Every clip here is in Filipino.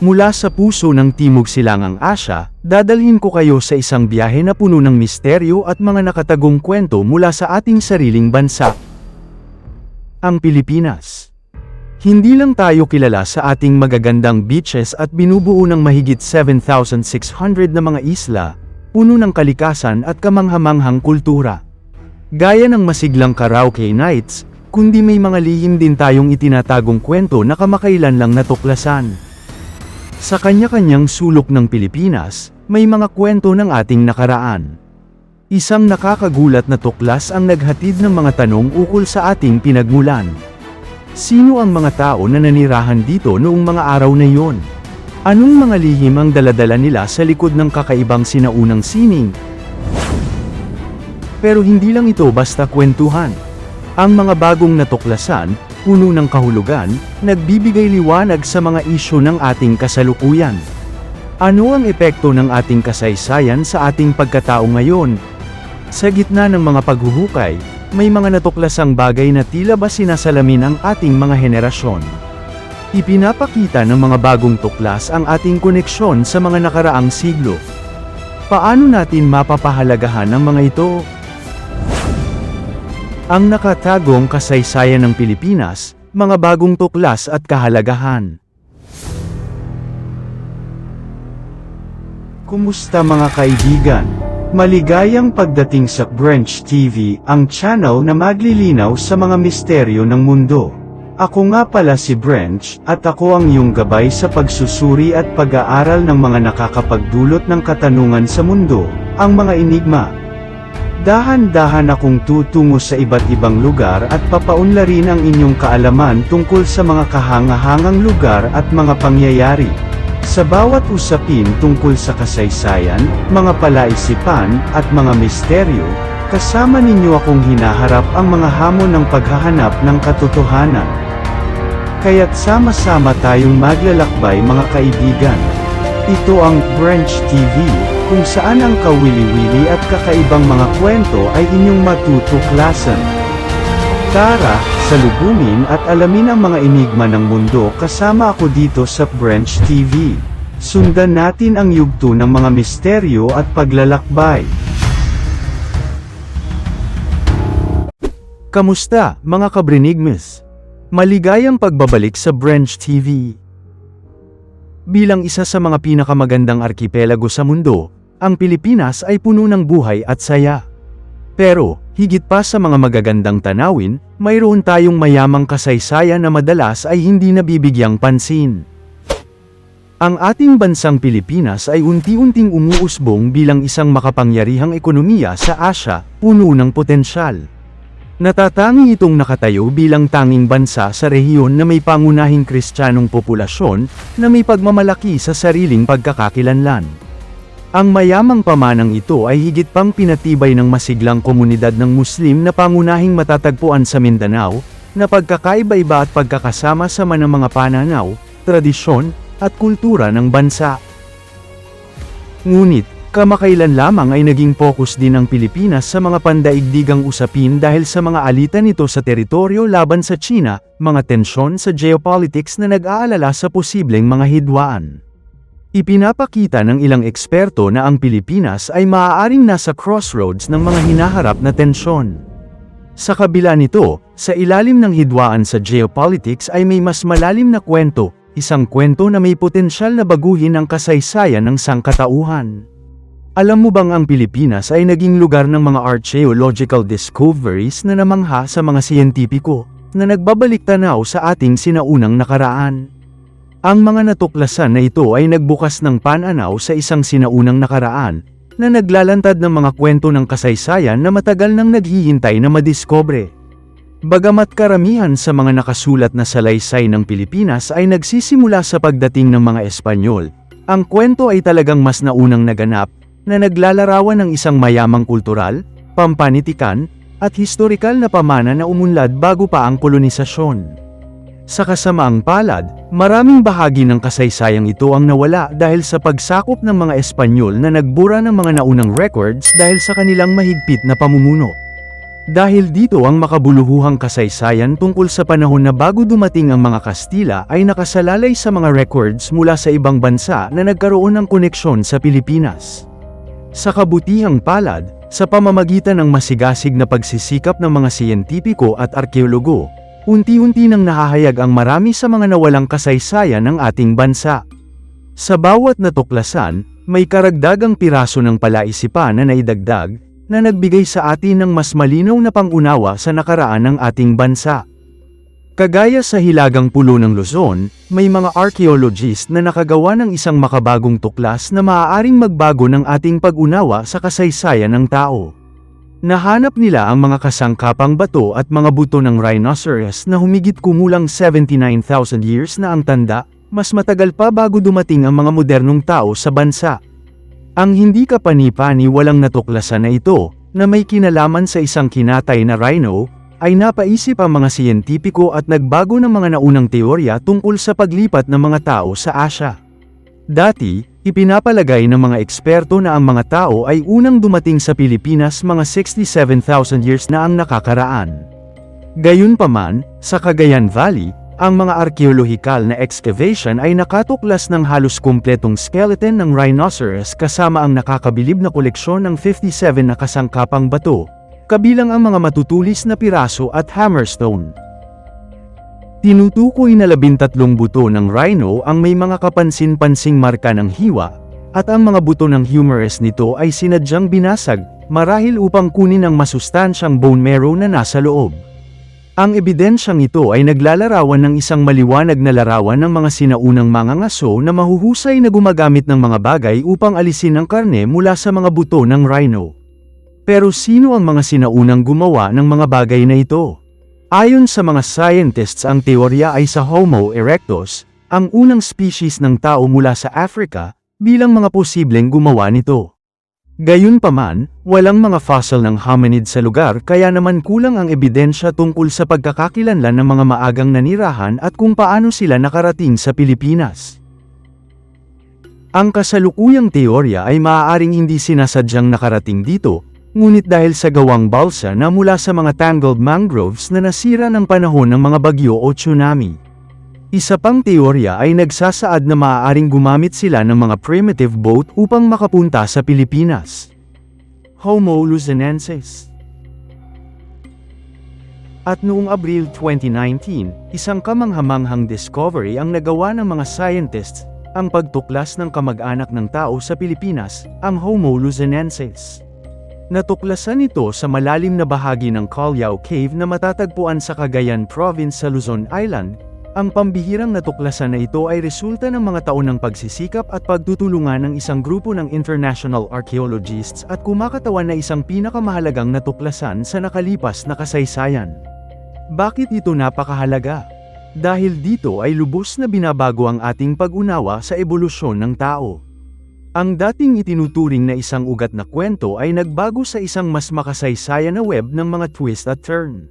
Mula sa puso ng Timog Silangang Asya, dadalhin ko kayo sa isang biyahe na puno ng misteryo at mga nakatagong kwento mula sa ating sariling bansa. Ang Pilipinas. Hindi lang tayo kilala sa ating magagandang beaches at binubuo ng mahigit 7,600 na mga isla, puno ng kalikasan at kamanghamanghang kultura. Gaya ng masiglang karaoke nights, kundi may mga lihim din tayong itinatagong kwento na kamakailan lang natuklasan. Sa kanya-kanyang sulok ng Pilipinas, may mga kwento ng ating nakaraan. Isang nakakagulat na tuklas ang naghatid ng mga tanong ukol sa ating pinagmulan. Sino ang mga tao na nanirahan dito noong mga araw na iyon? Anong mga lihim ang daladala nila sa likod ng kakaibang sinaunang sining? Pero hindi lang ito basta kwentuhan. Ang mga bagong natuklasan, puno ng kahulugan, nagbibigay liwanag sa mga isyu ng ating kasalukuyan. Ano ang epekto ng ating kasaysayan sa ating pagkatao ngayon? Sa gitna ng mga paghuhukay, may mga natuklasang bagay na tila ba sinasalamin ang ating mga henerasyon. Ipinapakita ng mga bagong tuklas ang ating koneksyon sa mga nakaraang siglo. Paano natin mapapahalagahan ang mga ito? Ang nakatagong kasaysayan ng Pilipinas, mga bagong tuklas at kahalagahan. Kumusta mga kaibigan? Maligayang pagdating sa Branch TV, ang channel na maglilinaw sa mga misteryo ng mundo. Ako nga pala si Branch, at ako ang iyong gabay sa pagsusuri at pag-aaral ng mga nakakapagdulot ng katanungan sa mundo, ang mga enigma. Dahan-dahan akong tutungo sa iba't ibang lugar at papaunlarin ang inyong kaalaman tungkol sa mga kahangahangang lugar at mga pangyayari. Sa bawat usapin tungkol sa kasaysayan, mga palaisipan, at mga misteryo, kasama ninyo akong hinaharap ang mga hamon ng paghahanap ng katotohanan. Kaya't sama-sama tayong maglalakbay mga kaibigan. Ito ang Branch TV, kung saan ang kawili-wili at kakaibang mga kwento ay inyong matutuklasan. Tara, salubungin at alamin ang mga enigma ng mundo kasama ako dito sa Branch TV. Sundan natin ang yugto ng mga misteryo at paglalakbay. Kamusta, mga kabrinigmas? Maligayang pagbabalik sa Branch TV. Bilang isa sa mga pinakamagandang arkipelago sa mundo, ang Pilipinas ay puno ng buhay at saya. Pero, higit pa sa mga magagandang tanawin, mayroon tayong mayamang kasaysayan na madalas ay hindi nabibigyang pansin. Ang ating bansang Pilipinas ay unti-unting umuusbong bilang isang makapangyarihang ekonomiya sa Asya, puno ng potensyal. Natatangi itong nakatayo bilang tanging bansa sa rehiyon na may pangunahing kristyanong populasyon, na may pagmamalaki sa sariling pagkakakilanlan. Ang mayamang pamanang ito ay higit pang pinatibay ng masiglang komunidad ng Muslim na pangunahing matatagpuan sa Mindanao, na pagkakaiba-iba at pagkakasama sa ng mga pananaw, tradisyon, at kultura ng bansa. Ngunit, kamakailan lamang ay naging focus din ng Pilipinas sa mga pandaigdigang usapin dahil sa mga alitan nito sa teritoryo laban sa China, mga tensyon sa geopolitics na nag-aalala sa posibleng mga hidwaan. Ipinapakita ng ilang eksperto na ang Pilipinas ay maaaring nasa crossroads ng mga hinaharap na tensyon. Sa kabila nito, sa ilalim ng hidwaan sa geopolitics ay may mas malalim na kwento, isang kwento na may potensyal na baguhin ang kasaysayan ng sangkatauhan. Alam mo bang ang Pilipinas ay naging lugar ng mga archaeological discoveries na namangha sa mga siyentipiko, na nagbabalik tanaw sa ating sinaunang nakaraan? Ang mga natuklasan na ito ay nagbukas ng pananaw sa isang sinaunang nakaraan, na naglalantad ng mga kwento ng kasaysayan na matagal nang naghihintay na madiskobre. Bagamat karamihan sa mga nakasulat na salaysay ng Pilipinas ay nagsisimula sa pagdating ng mga Espanyol, ang kwento ay talagang mas naunang naganap, na naglalarawan ng isang mayamang kultural, pampanitikan, at historikal na pamana na umunlad bago pa ang kolonisasyon. Sa kasamaang palad, maraming bahagi ng kasaysayang ito ang nawala dahil sa pagsakop ng mga Espanyol na nagbura ng mga naunang records dahil sa kanilang mahigpit na pamumuno. Dahil dito ang makabuluhuhang kasaysayan tungkol sa panahon na bago dumating ang mga Kastila ay nakasalalay sa mga records mula sa ibang bansa na nagkaroon ng koneksyon sa Pilipinas. Sa kabutihang palad, sa pamamagitan ng masigasig na pagsisikap ng mga siyentipiko at arkeologo, unti-unti nang nahahayag ang marami sa mga nawalang kasaysayan ng ating bansa. Sa bawat natuklasan, may karagdagang piraso ng palaisipan na naidagdag, na nagbigay sa atin ng mas malinaw na pangunawa sa nakaraan ng ating bansa. Kagaya sa Hilagang Pulo ng Luzon, may mga archaeologist na nakagawa ng isang makabagong tuklas na maaaring magbago ng ating pag-unawa sa kasaysayan ng tao. Nahanap nila ang mga kasangkapang bato at mga buto ng rhinoceros na humigit kumulang 79,000 years na ang tanda, mas matagal pa bago dumating ang mga modernong tao sa bansa. Ang hindi kapani-pani walang natuklasan na ito, na may kinalaman sa isang kinatay na rhino, ay napaisip ang mga siyentipiko at nagbago ng mga naunang teorya tungkol sa paglipat ng mga tao sa Asya. Dati, ipinapalagay ng mga eksperto na ang mga tao ay unang dumating sa Pilipinas mga 67,000 years na ang nakakaraan. Gayunpaman, sa Cagayan Valley, ang mga arkeolohikal na excavation ay nakatuklas ng halos kumpletong skeleton ng rhinoceros kasama ang nakakabilib na koleksyon ng 57 na kasangkapang bato, kabilang ang mga matutulis na piraso at hammerstone. Tinutukoy na labintatlong buto ng rhino ang may mga kapansin-pansing marka ng hiwa, at ang mga buto ng humerus nito ay sinadyang binasag, marahil upang kunin ang masustansyang bone marrow na nasa loob. Ang ebidensyang ito ay naglalarawan ng isang maliwanag na larawan ng mga sinaunang mga ngaso na mahuhusay na gumagamit ng mga bagay upang alisin ang karne mula sa mga buto ng rhino. Pero sino ang mga sinaunang gumawa ng mga bagay na ito? Ayon sa mga scientists ang teorya ay sa Homo erectus, ang unang species ng tao mula sa Africa, bilang mga posibleng gumawa nito. Gayunpaman, walang mga fossil ng hominid sa lugar kaya naman kulang ang ebidensya tungkol sa pagkakakilanlan ng mga maagang nanirahan at kung paano sila nakarating sa Pilipinas. Ang kasalukuyang teorya ay maaaring hindi sinasadyang nakarating dito, ngunit dahil sa gawang balsa na mula sa mga tangled mangroves na nasira ng panahon ng mga bagyo o tsunami. Isa pang teorya ay nagsasaad na maaaring gumamit sila ng mga primitive boat upang makapunta sa Pilipinas. Homo luzonensis At noong Abril 2019, isang kamanghamanghang discovery ang nagawa ng mga scientists, ang pagtuklas ng kamag-anak ng tao sa Pilipinas, ang Homo luzonensis. Natuklasan ito sa malalim na bahagi ng Callao Cave na matatagpuan sa Cagayan Province sa Luzon Island, ang pambihirang natuklasan na ito ay resulta ng mga taon ng pagsisikap at pagtutulungan ng isang grupo ng international archaeologists at kumakatawan na isang pinakamahalagang natuklasan sa nakalipas na kasaysayan. Bakit ito napakahalaga? Dahil dito ay lubos na binabago ang ating pag-unawa sa ebolusyon ng tao. Ang dating itinuturing na isang ugat na kwento ay nagbago sa isang mas makasaysayan na web ng mga twist at turn.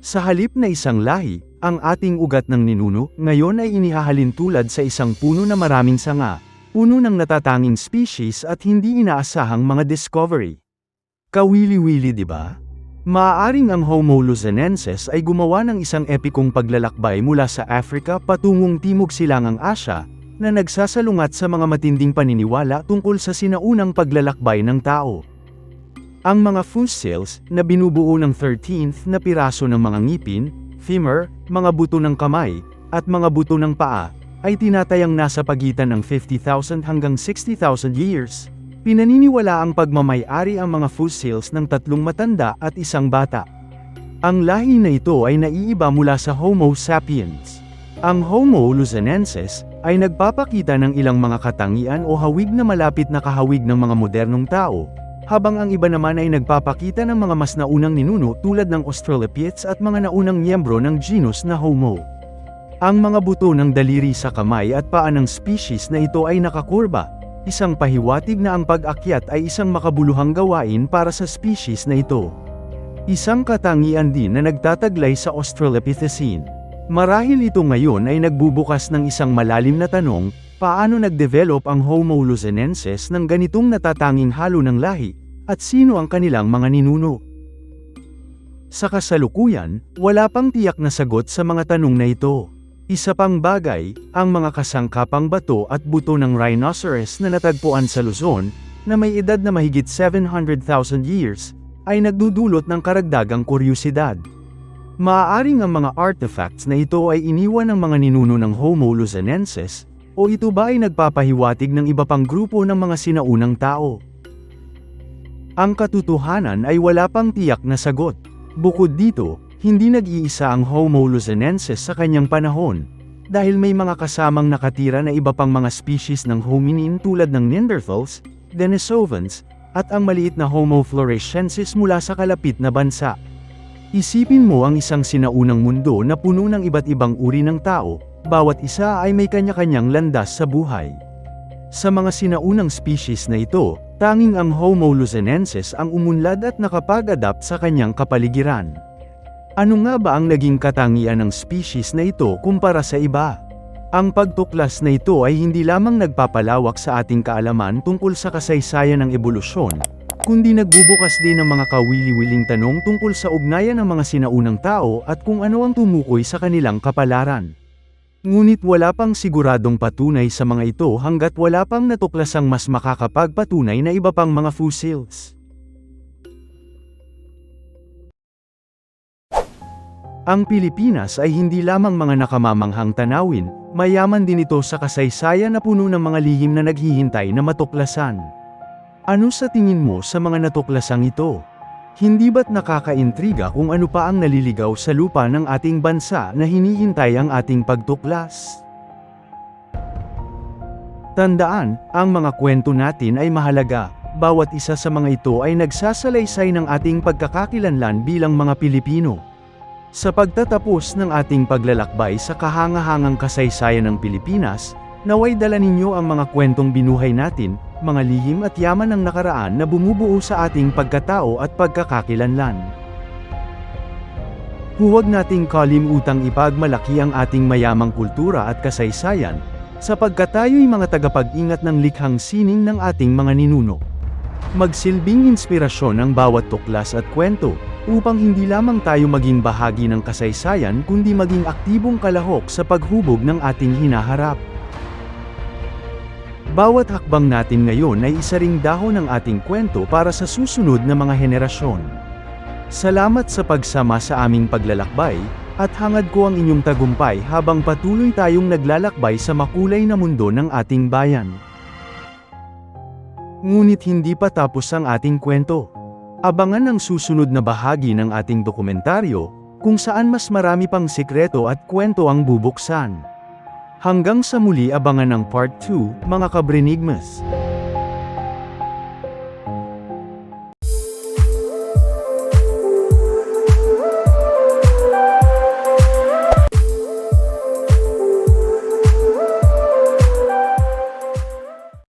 Sa halip na isang lahi, ang ating ugat ng ninuno, ngayon ay inihahalin tulad sa isang puno na maraming sanga, puno ng natatanging species at hindi inaasahang mga discovery. Kawili-wili ba? Maaaring ang Homo luzonensis ay gumawa ng isang epikong paglalakbay mula sa Africa patungong Timog Silangang Asya, na nagsasalungat sa mga matinding paniniwala tungkol sa sinaunang paglalakbay ng tao. Ang mga fossils, na binubuo ng 13th na piraso ng mga ngipin, femur, mga buto ng kamay, at mga buto ng paa, ay tinatayang nasa pagitan ng 50,000 hanggang 60,000 years. Pinaniniwala ang pagmamayari ang mga fossils ng tatlong matanda at isang bata. Ang lahi na ito ay naiiba mula sa Homo sapiens. Ang Homo luzonensis ay nagpapakita ng ilang mga katangian o hawig na malapit na kahawig ng mga modernong tao, habang ang iba naman ay nagpapakita ng mga mas naunang ninuno tulad ng Australopithecus at mga naunang miyembro ng genus na Homo. Ang mga buto ng daliri sa kamay at paa ng species na ito ay nakakurba, isang pahiwatig na ang pag-akyat ay isang makabuluhang gawain para sa species na ito. Isang katangian din na nagtataglay sa Australopithecine. Marahil ito ngayon ay nagbubukas ng isang malalim na tanong, Paano nag-develop ang Homo luzonensis ng ganitong natatanging halo ng lahi, at sino ang kanilang mga ninuno? Sa kasalukuyan, wala pang tiyak na sagot sa mga tanong na ito. Isa pang bagay, ang mga kasangkapang bato at buto ng rhinoceros na natagpuan sa Luzon, na may edad na mahigit 700,000 years, ay nagdudulot ng karagdagang kuryusidad. Maaaring ang mga artifacts na ito ay iniwan ng mga ninuno ng Homo luzonensis, o ito ba ay nagpapahiwatig ng iba pang grupo ng mga sinaunang tao? Ang katotohanan ay wala pang tiyak na sagot. Bukod dito, hindi nag-iisa ang Homo luzonensis sa kanyang panahon, dahil may mga kasamang nakatira na iba pang mga species ng hominin tulad ng Neanderthals, Denisovans, at ang maliit na Homo floresiensis mula sa kalapit na bansa. Isipin mo ang isang sinaunang mundo na puno ng iba't ibang uri ng tao, bawat isa ay may kanya-kanyang landas sa buhay. Sa mga sinaunang species na ito, tanging ang Homo luzonensis ang umunlad at nakapag-adapt sa kanyang kapaligiran. Ano nga ba ang naging katangian ng species na ito kumpara sa iba? Ang pagtuklas na ito ay hindi lamang nagpapalawak sa ating kaalaman tungkol sa kasaysayan ng ebolusyon, kundi nagbubukas din ng mga kawili-wiling tanong tungkol sa ugnayan ng mga sinaunang tao at kung ano ang tumukoy sa kanilang kapalaran. Ngunit wala pang siguradong patunay sa mga ito hanggat wala pang natuklasang mas makakapagpatunay na iba pang mga fossils. Ang Pilipinas ay hindi lamang mga nakamamanghang tanawin, mayaman din ito sa kasaysayan na puno ng mga lihim na naghihintay na matuklasan. Ano sa tingin mo sa mga natuklasang ito? Hindi ba't nakakaintriga kung ano pa ang naliligaw sa lupa ng ating bansa na hinihintay ang ating pagtuklas? Tandaan, ang mga kwento natin ay mahalaga, bawat isa sa mga ito ay nagsasalaysay ng ating pagkakakilanlan bilang mga Pilipino. Sa pagtatapos ng ating paglalakbay sa kahangahangang kasaysayan ng Pilipinas, naway dala ninyo ang mga kwentong binuhay natin, mga lihim at yaman ng nakaraan na bumubuo sa ating pagkatao at pagkakakilanlan. Huwag nating kalimutang ipagmalaki ang ating mayamang kultura at kasaysayan, sapagkat tayo'y mga tagapag-ingat ng likhang sining ng ating mga ninuno. Magsilbing inspirasyon ang bawat tuklas at kwento, upang hindi lamang tayo maging bahagi ng kasaysayan kundi maging aktibong kalahok sa paghubog ng ating hinaharap. Bawat hakbang natin ngayon ay isa ring dahon ng ating kwento para sa susunod na mga henerasyon. Salamat sa pagsama sa aming paglalakbay, at hangad ko ang inyong tagumpay habang patuloy tayong naglalakbay sa makulay na mundo ng ating bayan. Ngunit hindi pa tapos ang ating kwento. Abangan ang susunod na bahagi ng ating dokumentaryo, kung saan mas marami pang sikreto at kwento ang bubuksan. Hanggang sa muli abangan ang part 2, mga kabrinigmas.